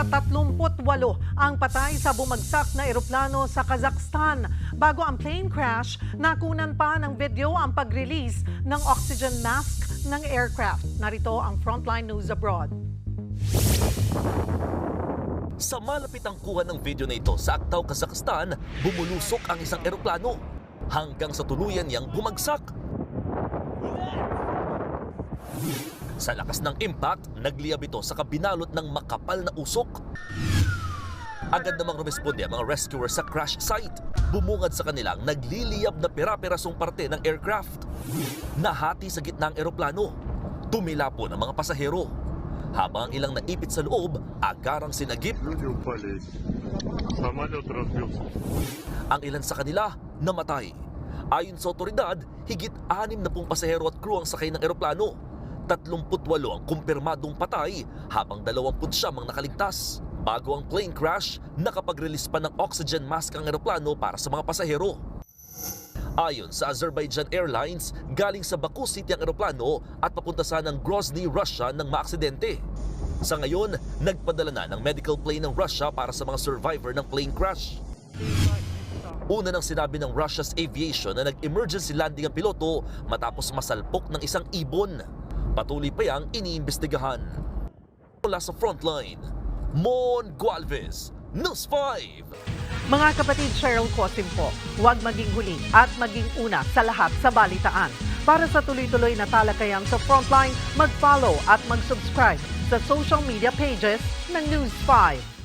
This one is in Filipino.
Sa 38 ang patay sa bumagsak na eroplano sa Kazakhstan. Bago ang plane crash, nakunan pa ng video ang pag-release ng oxygen mask ng aircraft. Narito ang Frontline News Abroad. Sa malapit ang kuha ng video na ito sa Aktaw, Kazakhstan, bumulusok ang isang eroplano hanggang sa tuluyan niyang bumagsak. Sa lakas ng impact, nagliyab ito sa kabinalot ng makapal na usok. Agad namang rumesponde ang mga rescuer sa crash site. Bumungad sa kanilang nagliliyab na pera-perasong parte ng aircraft. Nahati sa gitna ang eroplano. Tumilapon ang mga pasahero. Habang ang ilang naipit sa loob, agarang sinagip. Ang ilan sa kanila namatay. Ayon sa otoridad, higit anim na pong pasahero at crew ang sakay ng eroplano 38 ang kumpirmadong patay habang 29 ang nakaligtas. Bago ang plane crash, nakapag-release pa ng oxygen mask ang eroplano para sa mga pasahero. Ayon sa Azerbaijan Airlines, galing sa Baku City ang eroplano at papunta sa ng Grozny, Russia nang maaksidente. Sa ngayon, nagpadala na ng medical plane ng Russia para sa mga survivor ng plane crash. Una nang sinabi ng Russia's aviation na nag-emergency landing ang piloto matapos masalpok ng isang ibon. Patuloy pa yang iniimbestigahan. Mula sa frontline, Mon Gualvez, News 5. Mga kapatid Cheryl Cosim po, huwag maging huli at maging una sa lahat sa balitaan. Para sa tuloy-tuloy na talakayan sa Frontline, mag-follow at mag-subscribe sa social media pages ng News 5.